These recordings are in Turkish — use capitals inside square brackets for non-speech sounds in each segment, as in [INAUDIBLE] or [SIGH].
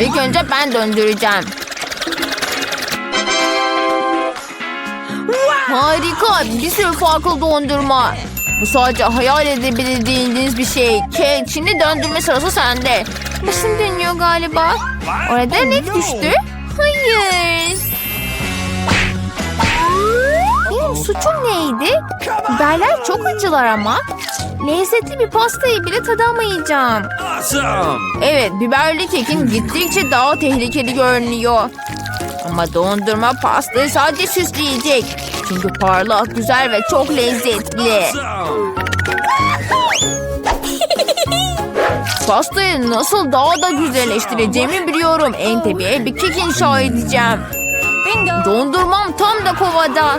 İlk önce ben döndüreceğim. Harika. Bir sürü farklı dondurma. Bu sadece hayal edebildiğiniz bir şey. Kate şimdi döndürme sırası sende. Başım dönüyor galiba. Orada ne düştü? Hayır. Suçum neydi? Biberler çok acılar ama. Lezzetli bir pastayı bile tadamayacağım. Awesome! Evet, biberli kekin gittikçe daha tehlikeli görünüyor. Ama dondurma pastayı sadece süsleyecek. Çünkü parlak, güzel ve çok lezzetli. Awesome! [LAUGHS] Pastayı nasıl daha da güzelleştireceğimi biliyorum. En tepeye bir kek inşa edeceğim. Dondurmam tam da kovada.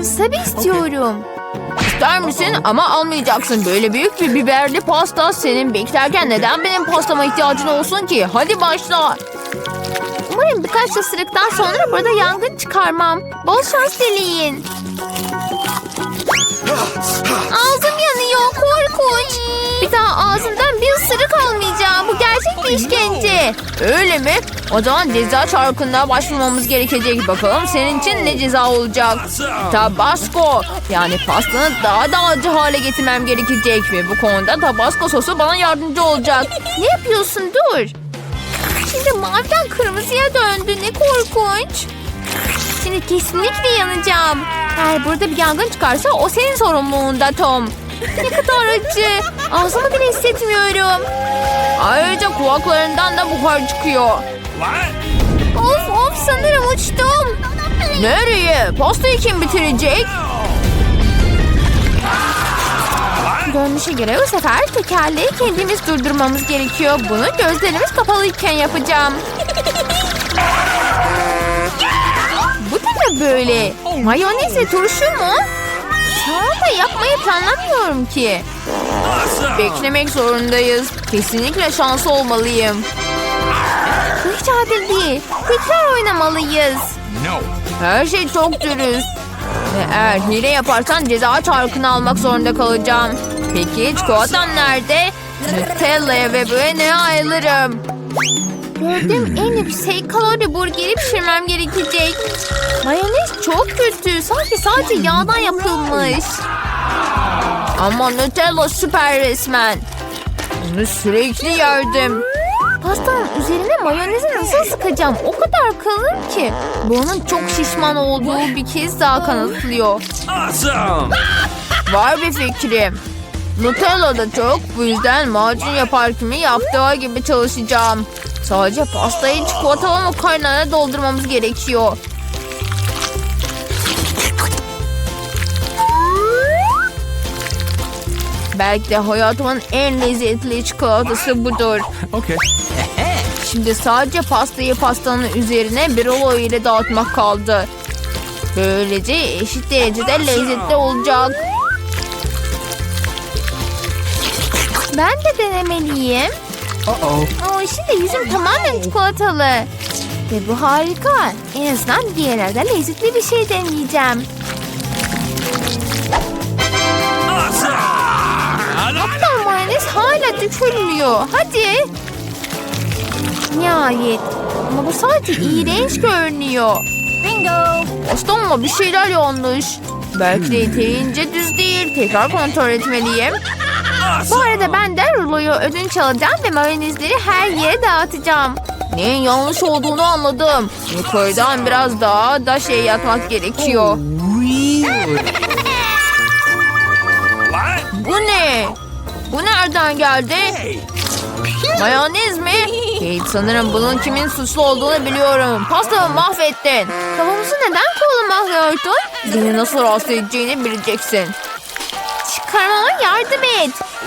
Tabii istiyorum. İster misin ama almayacaksın. Böyle büyük bir biberli pasta senin beklerken neden benim pastama ihtiyacın olsun ki? Hadi başla. Umarım birkaç ısırıktan sonra burada yangın çıkarmam. Bol şans dileyin. Ağzım yanıyor korkunç. Bir daha ağzımdan bir ısırık almayacağım. Bu gerçek bir işkence. Öyle mi? O zaman ceza çarkına başvurmamız gerekecek. Bakalım senin için ne ceza olacak? Tabasco. Yani pastanı daha da acı hale getirmem gerekecek. Ve bu konuda tabasco sosu bana yardımcı olacak. Ne yapıyorsun? Dur. Şimdi maviden kırmızıya döndü. Ne korkunç. Şimdi kesinlikle yanacağım. Eğer burada bir yangın çıkarsa o senin sorumluluğunda Tom. Ne kadar acı. Ağzımı bile hissetmiyorum. Ayrıca kulaklarından da buhar çıkıyor. Of of sanırım uçtum. Nereye? Pastayı kim bitirecek? Görünüşe göre bu sefer tekerleği kendimiz durdurmamız gerekiyor. Bunu gözlerimiz kapalıyken yapacağım. Bu da böyle? Mayonez ve turşu mu? Salata yapmayı planlamıyorum ki. Beklemek zorundayız. Kesinlikle şanslı olmalıyım. Bu hiç adil değil. Tekrar oynamalıyız. No. Her şey çok dürüst. Ve eğer hile yaparsan ceza çarkını almak zorunda kalacağım. Peki çikolatam nerede? Nutella'ya ve böyle ayrılırım. Gördüğüm en yüksek kalori burgeri pişirmem gerekecek. Mayonez çok kötü. Sanki sadece yağdan yapılmış. Ama Nutella süper resmen. Bunu sürekli yerdim. Pastanın üzerine mayonezi nasıl sıkacağım? O kadar kalın ki. Bunun çok şişman olduğu bir kez daha kanıtlıyor. Awesome! Var bir fikrim. Nutella da çok. Bu yüzden macun yapar kimi yaptığı gibi çalışacağım. Sadece pastayı çikolatalı makarnaya doldurmamız gerekiyor. Belki de hayatımın en lezzetli çikolatası budur. Okay. Şimdi sadece pastayı pastanın üzerine bir rulo ile dağıtmak kaldı. Böylece eşit derecede lezzetli olacak. Ben de denemeliyim. Uh-oh. Ama şimdi yüzüm tamamen çikolatalı. Ve bu harika. En azından diğerlerde lezzetli bir şey deneyeceğim. Hatta mayonez hala dökülmüyor. Hadi. Nihayet. Ama bu sadece iğrenç görünüyor. Bingo. Pastamla bir şeyler yanlış. Belki de yeterince düz değil. Tekrar kontrol etmeliyim. Bu arada ben de ruloyu ödünç alacağım ve mayonezleri her yere dağıtacağım. Neyin yanlış olduğunu anladım. Yukarıdan biraz daha da şey yapmak gerekiyor. Bu ne? Bu nereden geldi? Mayonez mi? Kate sanırım bunun kimin suçlu olduğunu biliyorum. Pastamı mahvettin. Kafamızı neden kullanmıyordun? Beni nasıl rahatsız edeceğini bileceksin. Çıkarmama yardım et.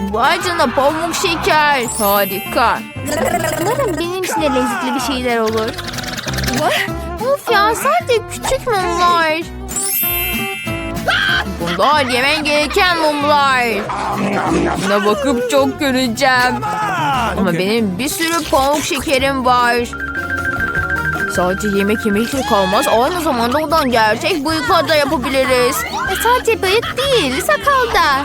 Vay canına pamuk şeker. Harika. Umarım benim için de lezzetli bir şeyler olur. Of ya sadece küçük mumlar. Bunlar yemen gereken mumlar. Buna bakıp çok göreceğim. Ama benim bir sürü pamuk şekerim var. Sadece yemek yemekle kalmaz. Aynı zamanda ondan gerçek bıyıklar da yapabiliriz. E sadece bıyık değil, sakal da.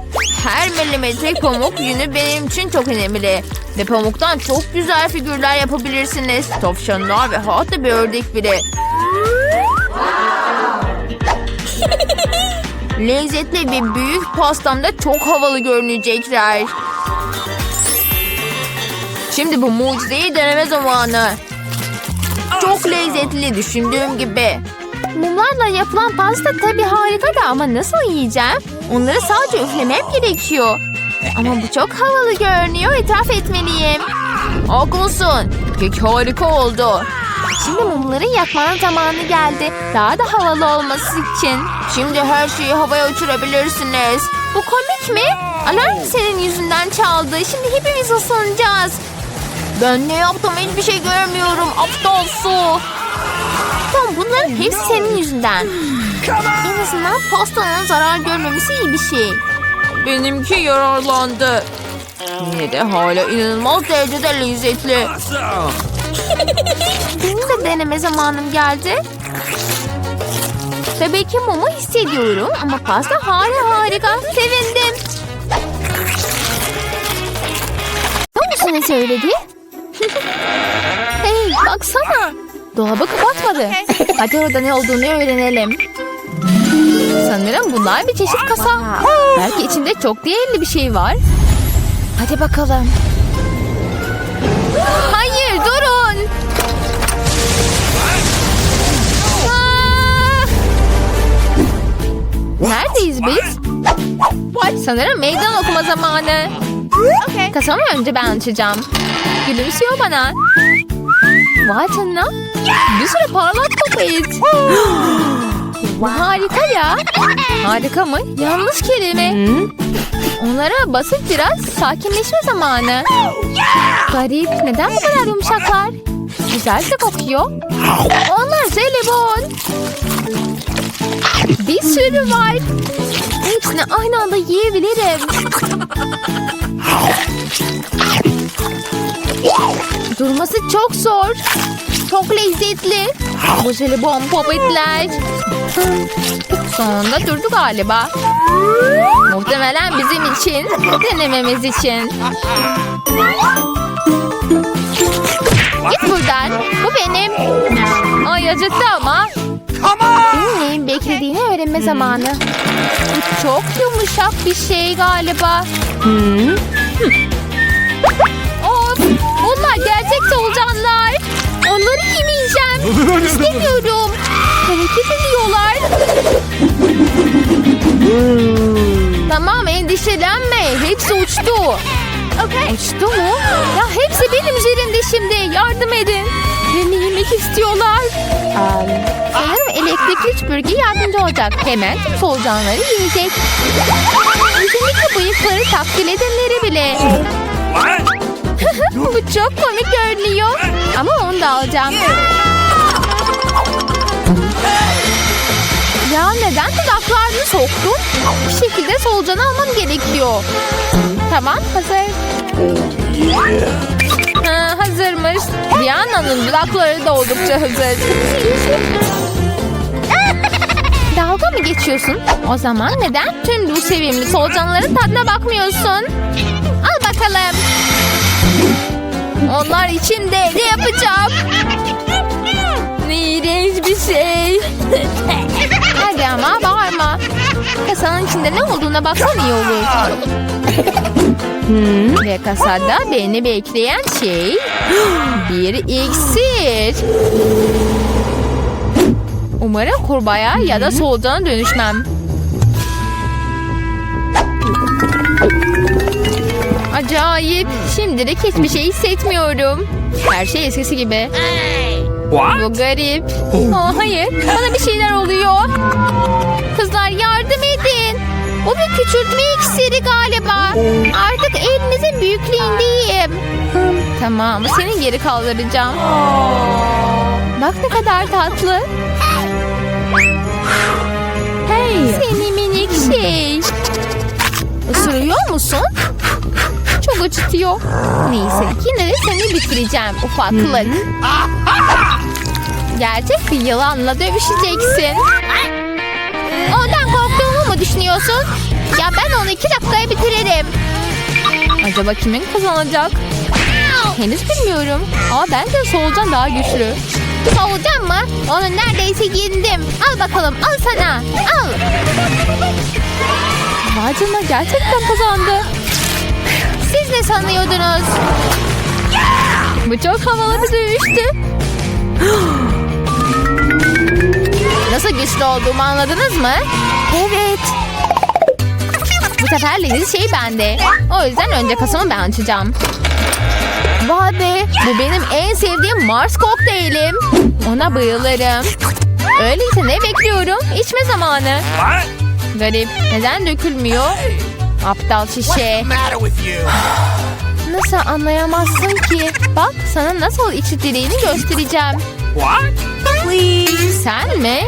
Her milimetre pamuk yünü benim için çok önemli. Ve pamuktan çok güzel figürler yapabilirsiniz. Tavşanlar ve hatta bir ördek bile. [LAUGHS] Lezzetli bir büyük pastamda çok havalı görünecekler. Şimdi bu mucizeyi deneme zamanı. Çok lezzetli düşündüğüm gibi. Mumlarla yapılan pasta tabii harika da ama nasıl yiyeceğim? Onları sadece üflemem gerekiyor. Ama bu çok havalı görünüyor. İtiraf etmeliyim. Haklısın. Kek harika oldu. Şimdi mumları yakmanın zamanı geldi. Daha da havalı olması için. Şimdi her şeyi havaya uçurabilirsiniz. Bu komik mi? Alarm senin yüzünden çaldı. Şimdi hepimiz ısınacağız. Ben ne yaptım hiçbir şey görmüyorum. Aptal su. Tamam bunların hepsi senin yüzünden. En azından pastanın zarar görmemesi iyi bir şey. Benimki yararlandı. Yine de hala inanılmaz derecede lezzetli. [LAUGHS] Benim de deneme zamanım geldi. Tabii ki mumu hissediyorum ama pasta hala harika. Sevindim. Ne olsun ne söyledi? [LAUGHS] hey baksana. Dolabı kapatmadı. [LAUGHS] Hadi orada ne olduğunu öğrenelim. Sanırım bunlar bir çeşit kasa. Belki içinde çok değerli bir şey var. Hadi bakalım. Hayır durun. Aa! Neredeyiz biz? Sanırım meydan okuma zamanı. Kasamı önce ben açacağım. Gülümsüyor bana. Vay canına. Bir sürü parlak Harika ya. Harika mı? Yanlış kelime. Onlara basıp biraz sakinleşme zamanı. Garip. Neden bu kadar yumuşaklar? Güzel de kokuyor. Onlar jelibon. Bir sürü var. Hepsini aynı anda yiyebilirim. Durması çok zor. Çok lezzetli. Bu jelibon popetler. Sonunda durdu galiba. Muhtemelen bizim için, denememiz için. Git buradan. Bu benim. Ay acıttı ama. Benim neyin beklediğini öğrenme zamanı. Bu çok yumuşak bir şey galiba. Of! Bunlar gerçek solucanlar. Onları yemeyeceğim. İstemiyorum. Hareket ediyorlar. Tamam endişelenme. Hepsi uçtu. Uçtu mu? Ya hepsi benim üzerimde şimdi. Yardım edin. Ve ne yemek istiyorlar? sanırım elektrikli süpürge yardımcı olacak. Hemen tüm solucanları yiyecek. Özellikle bıyıkları takdir edenleri bile. What? Bu çok komik görünüyor. Ama onu da alacağım. Ya neden dudaklarını soktun? Bir şekilde solucanı almam gerekiyor. Tamam hazır. Ha, hazırmış. Diana'nın dudakları da oldukça hazır. Dalga mı geçiyorsun? O zaman neden tüm bu sevimli solucanların tadına bakmıyorsun? Onlar için de ne yapacağım? İğrenç bir şey. [LAUGHS] Hadi ama bağırma. Kasanın içinde ne olduğuna baksan iyi olur. Ve kasada beni bekleyen şey bir iksir. Umarım kurbağaya ya da solucana dönüşmem. Acayip. Şimdilik hiçbir şey hissetmiyorum. Her şey eskisi gibi. What? Bu garip. Aa, hayır. Bana bir şeyler oluyor. Kızlar yardım edin. Bu bir küçültme iksiri galiba. Artık elinizin büyüklüğündeyim. Tamam. Seni geri kaldıracağım. Bak ne kadar tatlı. Hey. Seni minik şey. Isırıyor musun? Acıtıyor. Neyse yine de seni bitireceğim ufaklık. Gerçek bir yılanla dövüşeceksin. Ondan korktuğumu mu düşünüyorsun? Ya ben onu iki dakikaya bitiririm. Acaba kimin kazanacak? Henüz bilmiyorum. Ama bence solucan daha güçlü. Solucan mı? Onu neredeyse yendim. Al bakalım al sana. Al. Vay canına gerçekten kazandı. Ne sanıyordunuz? Bu çok havalı bir dövüştü. [GASPS] Nasıl güçlü olduğumu anladınız mı? Evet. Bu sefer leziz şey bende. O yüzden önce kasamı ben açacağım. Vay be. Bu benim en sevdiğim Mars kokteylim. Ona bayılırım. Öyleyse ne bekliyorum? İçme zamanı. Garip. Neden dökülmüyor? Aptal şişe. [SIGHS] Nasıl anlayamazsın ki? Bak sana nasıl içildiğini göstereceğim. What? Sen mi?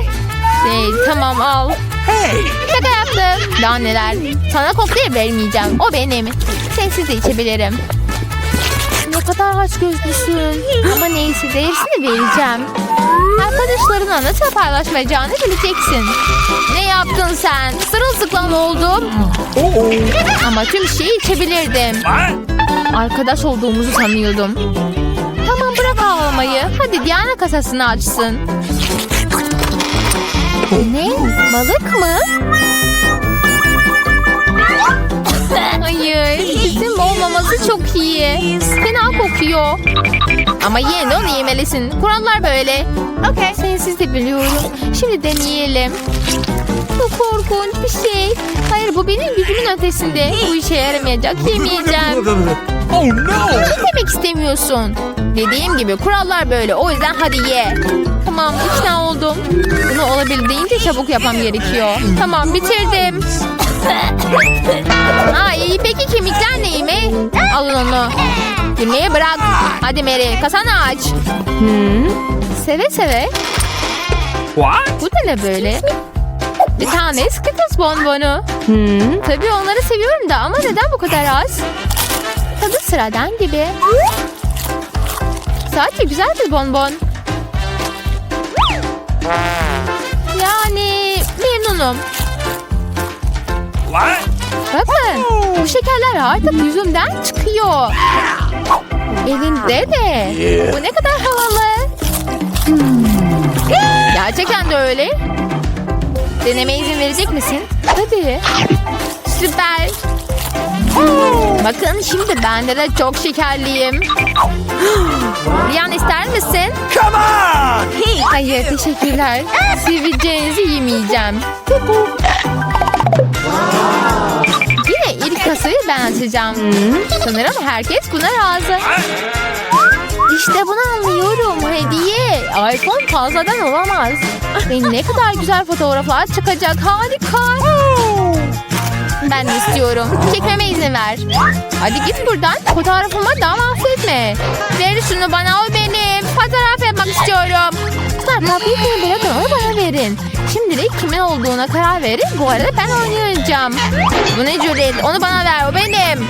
Şey, tamam al. Hey! Şaka yaptım. Daha neler. Sana kokteyl vermeyeceğim. O benim. Sensiz de içebilirim. Aç gözlüsün. Ama neyse değerisini vereceğim. Arkadaşlarına nasıl paylaşmayacağını bileceksin. Ne yaptın sen? Sırılsıklam oldum. Ama tüm şeyi içebilirdim. Arkadaş olduğumuzu sanıyordum. Tamam bırak ağlamayı. Hadi Diana kasasını açsın. Ne? Balık mı? Hayır. Bizim olmaması çok iyi. Fena kokuyor. Ama yine de onu yemelisin. Kurallar böyle. Okey. Sensiz de biliyorum. Şimdi deneyelim. Bu korkunç bir şey. Hayır bu benim gücümün ötesinde. Bu işe yaramayacak. Yemeyeceğim. Oh no! Ne demek istemiyorsun? Dediğim gibi kurallar böyle. O yüzden hadi ye. Tamam ikna oldum. Bunu olabildiğince çabuk yapmam gerekiyor. Tamam bitirdim. [LAUGHS] Ay peki kemikler neyimi? Alın onu. Yemeği bırak. Hadi Mary kasanı aç. Seve seve. What? Bu da ne böyle? Bir tane Skittles bonbonu. Tabii onları seviyorum da ama neden bu kadar az? Tadı sıradan gibi. Sadece güzel bir bonbon. Yani memnunum. What? Bakın bu şekerler artık yüzümden çıkıyor. Elinde de. Bu ne kadar havalı. Gerçekten de öyle. Deneme izin verecek misin? Tabii. Süper. Bakın şimdi ben de çok şekerliyim. [GASPS] Riyan ister misin? Come on! Hayır teşekkürler. Sivilcenizi yemeyeceğim. Yine ilk kasayı ben açacağım. Sanırım herkes buna razı. İşte bunu anlıyorum. Hediye. iPhone fazladan olamaz. Ve ne kadar güzel fotoğraflar çıkacak. Harika. Ben de istiyorum. Çekmeme izin ver. Hadi git buradan. Fotoğrafımı daha mahvetme. Ver şunu bana o benim. Fotoğraf yapmak istiyorum. Kızlar tabii ki bırakın onu bana verin. Şimdilik kimin olduğuna karar verin. Bu arada ben oynayacağım. Bu ne cüret? Onu bana ver o benim.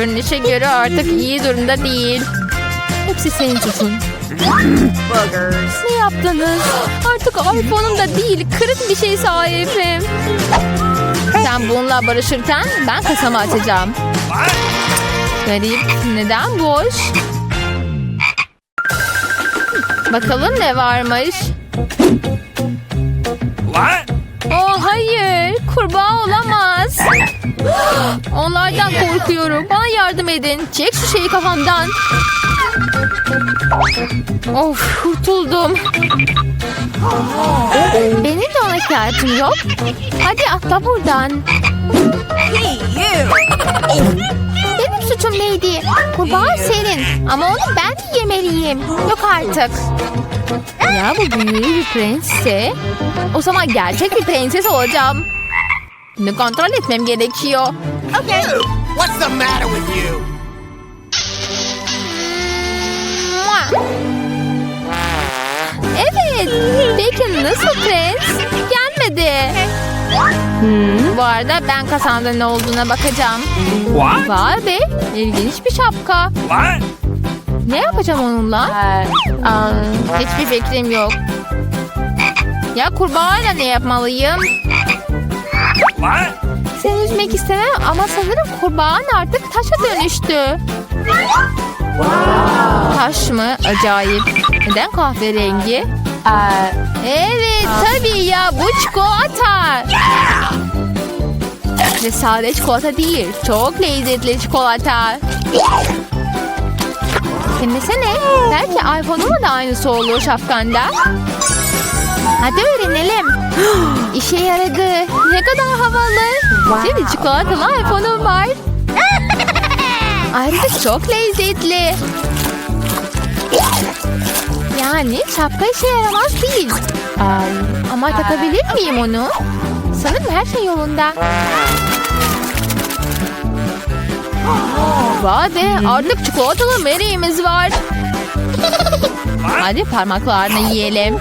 Görünüşe göre artık iyi durumda değil. Hepsi senin suçun. Ne yaptınız? Artık iPhone'um da değil, kırık bir şey sahibim. Sen bununla barışırken ben kasamı açacağım. Garip, neden boş? Bakalım ne varmış. What? Oh hayır, kurbağa olamaz. Onlardan korkuyorum. Bana yardım edin. Çek şu şeyi kafamdan. Of, kurtuldum. Benim de ona ihtiyacım yok. Hadi atla buradan. Benim suçum neydi? Kurbağa senin. Ama onu ben yemeliyim. Yok artık. Ya bu büyülü bir prensse. O zaman gerçek bir prenses olacağım. Bunu kontrol etmem gerekiyor. Okay. What's the matter with you? Evet. Peki nasıl prens? Gelmedi. Bu arada ben kasamda ne olduğuna bakacağım. What? Vay be. İlginç bir şapka. What? Ne yapacağım onunla? Aa, hiçbir fikrim yok. Ya kurbağayla ne yapmalıyım? Seni üzmek istemem ama sanırım kurbağan artık taşa dönüştü. Taş mı? Acayip. Neden kahverengi? Evet tabii ya bu çikolata. Ve sade çikolata değil. Çok lezzetli çikolata. Dinlesene. Belki iPhone'uma da aynısı olur şapkanda. Hadi öğrenelim. [GASPS] İşe yaradı. Ne kadar havalı. Şimdi çikolatalı iPhone'um var. [LAUGHS] Ayrıca çok lezzetli. Yani şapka işe yaramaz değil. Ama takabilir miyim onu? Sanırım her şey yolunda. [GASPS] Vay be artık çikolatalı Mary'imiz var. [LAUGHS] Hadi parmaklarını yiyelim.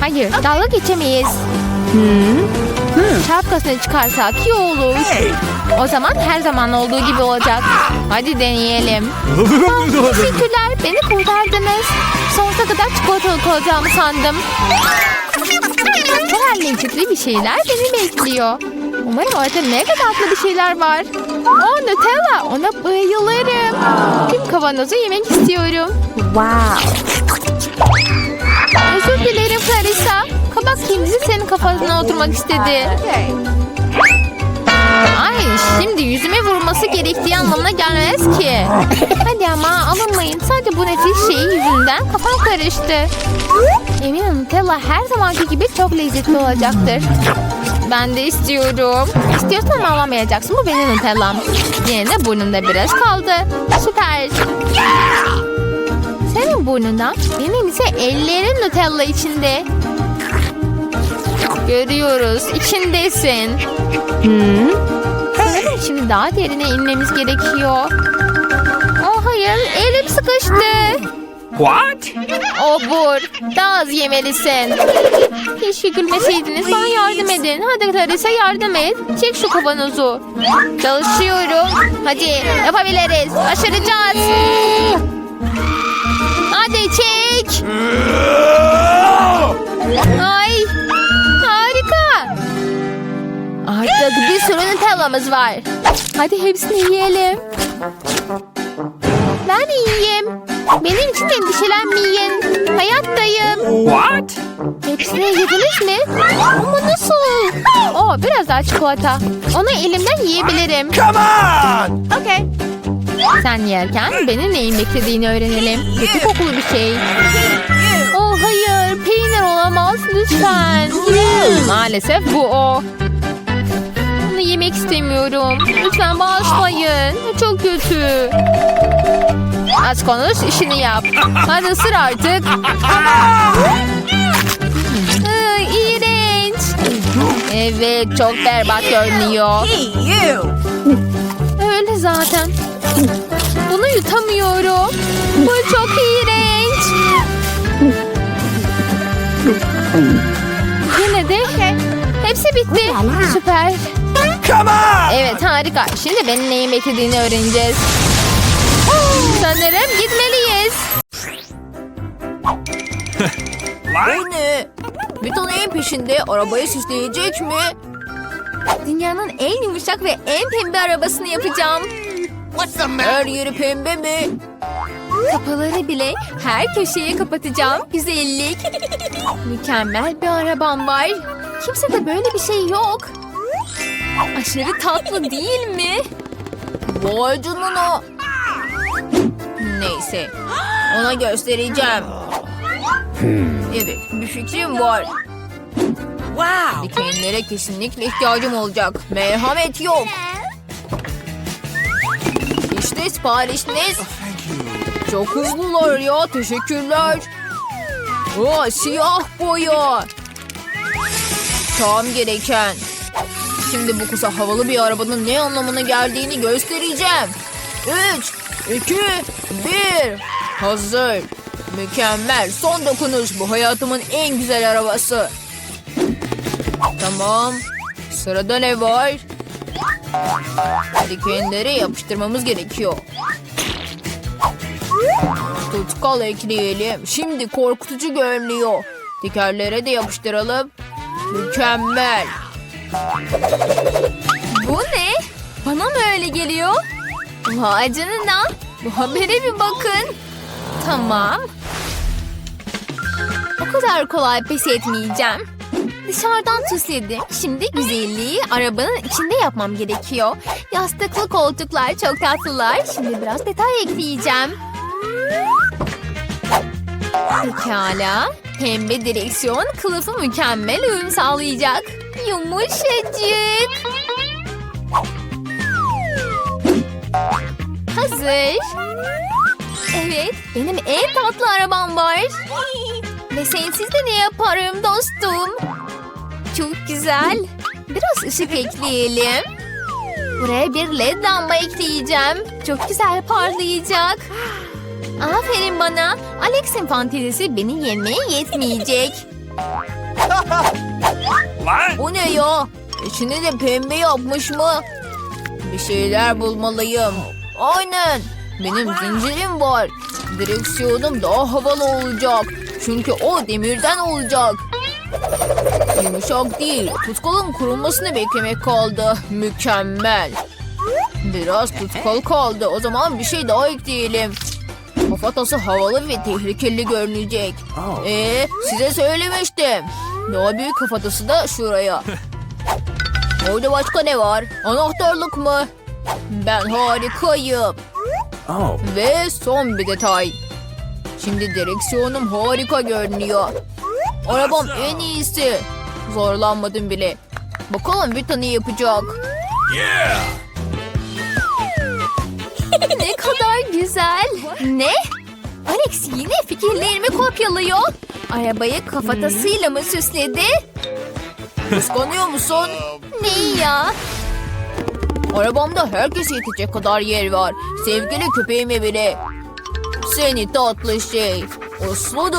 Hayır dalga geçemeyiz. Şapkasını çıkarsak iyi olur. O zaman her zaman olduğu gibi olacak. Hadi deneyelim. Teşekkürler beni kurtardınız. Sonsuza kadar çikolatalı kalacağımı sandım. Kadar lezzetli bir şeyler beni bekliyor. Umarım orada ne kadar tatlı bir şeyler var. Oh Nutella ona bayılırım. Tüm kavanozu yemek istiyorum. Özür dilerim Clarissa. Kabak kendisi senin kafasına oturmak istedi. Ay şimdi yüzüme vurması gerektiği anlamına gelmez ki. Hadi ama alınmayın. Sadece bu nefis şey yüzünden kafam karıştı. Eminim Nutella her zamanki gibi çok lezzetli olacaktır. Ben de istiyorum. İstiyorsan ama alamayacaksın. Bu benim Nutella'm. Yine de burnumda biraz kaldı. Süper. Senin burnundan, benim ise ellerin Nutella içinde. Görüyoruz. içindesin. Sanırım şimdi daha derine inmemiz gerekiyor. Oh hayır, elim sıkıştı. What? Obur, daha az yemelisin. Keşke gülmeseydiniz, bana yardım edin. Hadi Clarissa yardım et. Çek şu kavanozu. Çalışıyorum. Hadi yapabiliriz. Başaracağız. Hadi çek. Ay, harika. Artık bir sürü Nutella'mız var. Hadi hepsini yiyelim. Ben iyiyim. Benim için endişelenmeyin. Hayattayım. What? Hepsini yediniz mi? Ama nasıl? Oo, biraz daha çikolata. Onu elimden yiyebilirim. Come on! Okay. Sen yerken benim neyin beklediğini öğrenelim. Kötü kokulu bir şey. Oh hayır, peynir olamaz lütfen. Maalesef bu o. yemek istemiyorum. Lütfen bağışlayın. Çok kötü. Az konuş işini yap. Hadi ısır artık. Iı, iğrenç. Evet çok berbat görünüyor. Öyle zaten. Bunu yutamıyorum. Bu çok iğrenç. Yine de hepsi bitti. Süper. Come on! Evet harika. Şimdi benim neyin beklediğini öğreneceğiz. Sanırım gitmeliyiz. Ne? Bir taneyin peşinde arabayı süsleyecek mi? Dünyanın en yumuşak ve en pembe arabasını yapacağım. What's the Her yeri pembe mi? Kapıları bile her köşeye kapatacağım. Güzellik. Mükemmel bir arabam var. Kimse de böyle bir şey yok. Aşırı tatlı değil mi? Vay canına. Neyse. Ona göstereceğim. Evet bir fikrim var. Wow! Dikenlere kesinlikle ihtiyacım olacak. Merhamet yok. İşte siparişiniz. Çok hızlılar ya. Teşekkürler. Aa, siyah boya. Tam gereken. Şimdi bu kısa havalı bir arabanın ne anlamına geldiğini göstereceğim. Üç, iki, bir. Hazır. Mükemmel. Son dokunuş. Bu hayatımın en güzel arabası. Tamam. Sırada ne var? Dikenleri yapıştırmamız gerekiyor. Tutkal ekleyelim. Şimdi korkutucu görünüyor. Dikerlere de yapıştıralım. Mükemmel. Bu ne? Bana mı öyle geliyor? Vay canına. Bu habere bir bakın. Tamam. O kadar kolay pes etmeyeceğim. Dışarıdan süsledim. Şimdi güzelliği arabanın içinde yapmam gerekiyor. Yastıklı koltuklar çok tatlılar. Şimdi biraz detay ekleyeceğim. Pekala. Pembe direksiyon kılıfı mükemmel uyum sağlayacak. Yumuşacık. Hazır. Evet, benim en tatlı arabam var. Ve sensiz de ne yaparım dostum? Çok güzel. Biraz ışık ekleyelim. Buraya bir led lamba ekleyeceğim. Çok güzel parlayacak. Aferin bana. Alex'in fantezisi beni yemeye yetmeyecek. Bu ne ya? İçini de pembe yapmış mı? Bir şeyler bulmalıyım. Aynen. Benim zincirim var. Direksiyonum daha havalı olacak. Çünkü o demirden olacak. Yumuşak değil. Tutkalın kurulmasını beklemek kaldı. Mükemmel. Biraz tutkal kaldı. O zaman bir şey daha ekleyelim. Kafatası havalı ve tehlikeli görünecek. Ee, size söylemiştim. Daha büyük kafatası da şuraya. [LAUGHS] Orada başka ne var? Anahtarlık mı? Ben harikayım. Oh. Ve son bir detay. Şimdi direksiyonum harika görünüyor. Arabam en iyisi. Zorlanmadım bile. Bakalım bir tane yapacak. Yeah! [LAUGHS] ne kadar güzel. Ne? Alex yine fikirlerimi kopyalıyor. Arabayı kafatasıyla mı süsledi? Kıskanıyor musun? Ne ya? Arabamda herkese yetecek kadar yer var. Sevgili köpeğime bile. Seni tatlı şey. Uslu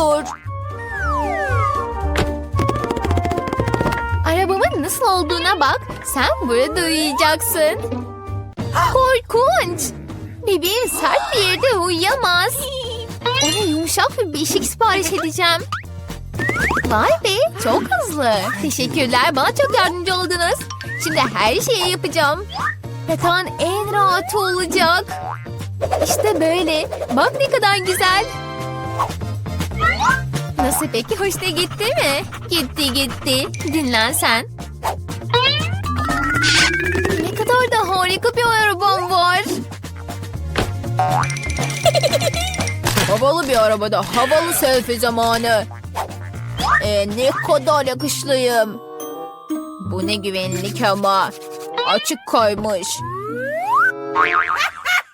nasıl olduğuna bak. Sen burada uyuyacaksın. Korkunç. Bebeğim sert bir yerde uyuyamaz. Ona yumuşak bir beşik sipariş edeceğim. Vay be çok hızlı. Teşekkürler bana çok yardımcı oldunuz. Şimdi her şeyi yapacağım. Yatağın en rahatı olacak. İşte böyle. Bak ne kadar güzel. Nasıl peki hoşuna gitti mi? Gitti gitti. Dinlen sen. Ne kadar da harika bir arabam var. [LAUGHS] Havalı bir arabada havalı selfie zamanı. Ee, ne kadar yakışlıyım. Bu ne güvenlik ama. Açık kaymış.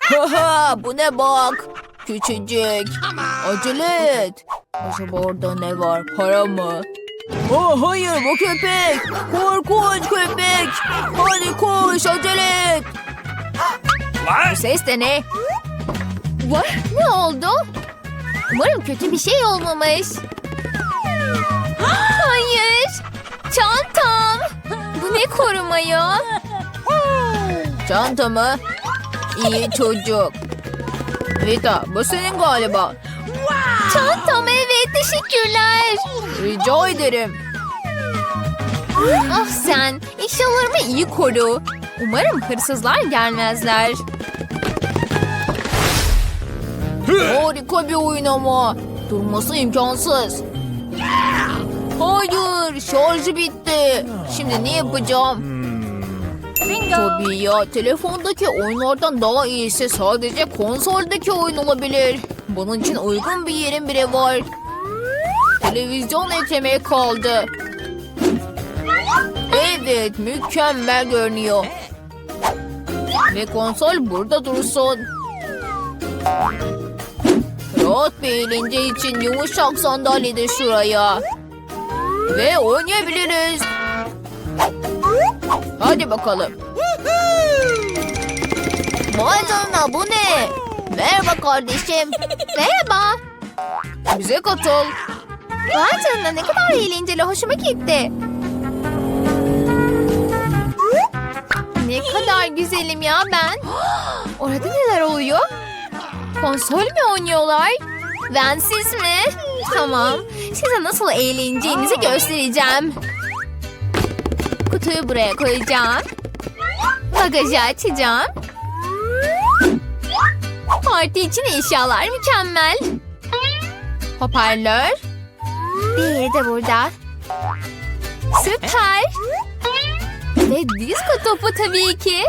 [LAUGHS] Haha bu ne bak. Küçücük. Acele et. Acaba orada ne var? Para mı? Oh hayır bu köpek. Korkunç köpek. Hadi koş acele et. What? Ses de ne? Ne oldu? Umarım kötü bir şey olmamış. Hayır. Çantam. Bu ne koruma ya? Çanta mı? İyi çocuk. Rita bu senin galiba. Çantam evet teşekkürler. Rica ederim. Ah sen eşyalarımı iyi koru. Umarım hırsızlar gelmezler. Harika bir oyun ama. Durması imkansız. Hayır şarjı bitti. Şimdi ne yapacağım? Tabii ya telefondaki oyunlardan daha iyisi sadece konsoldaki oyun olabilir. Bunun için uygun bir yerim bile var. Televizyon eklemeye kaldı. Evet mükemmel görünüyor. Ve konsol burada dursun. Rahat bir eğlence için yumuşak sandalye de şuraya. Ve oynayabiliriz. Hadi bakalım. Vay bu ne? Merhaba kardeşim. Merhaba. Bize katıl. Vay canına ne kadar eğlenceli hoşuma gitti. Ne kadar güzelim ya ben. Orada neler oluyor? Konsol mü oynuyorlar? Ben siz mi? Tamam. Size nasıl eğleneceğinizi göstereceğim. Kutuyu buraya koyacağım. Bagajı açacağım. Parti için eşyalar mükemmel. Hoparlör. Diğeri de burada. Süper. Ve disko topu tabii ki.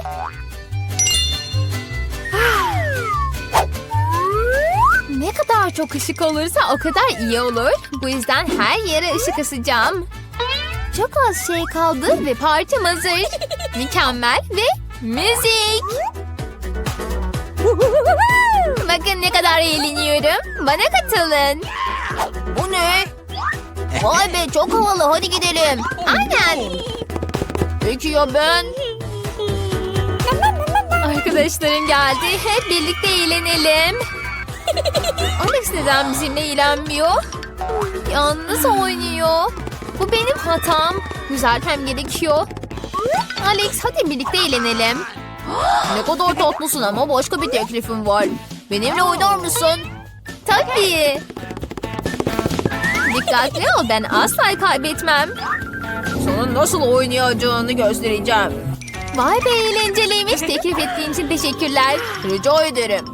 Ne kadar çok ışık olursa o kadar iyi olur. Bu yüzden her yere ışık asacağım. Çok az şey kaldı ve partim hazır. Mükemmel ve müzik. Bakın ne kadar eğleniyorum. Bana katılın. Bu ne? Vay be çok havalı hadi gidelim. Aynen. Peki ya ben? Arkadaşlarım geldi. Hep birlikte eğlenelim. Alex neden bizimle eğlenmiyor? Yalnız oynuyor. Bu benim hatam. Düzeltmem gerekiyor. Alex hadi birlikte eğlenelim. ne kadar tatlısın ama başka bir teklifim var. Benimle oynar mısın? Tabii. Dikkatli ol ben asla kaybetmem. Sana nasıl oynayacağını göstereceğim. Vay be eğlenceliymiş. Teklif ettiğin için teşekkürler. Rica ederim.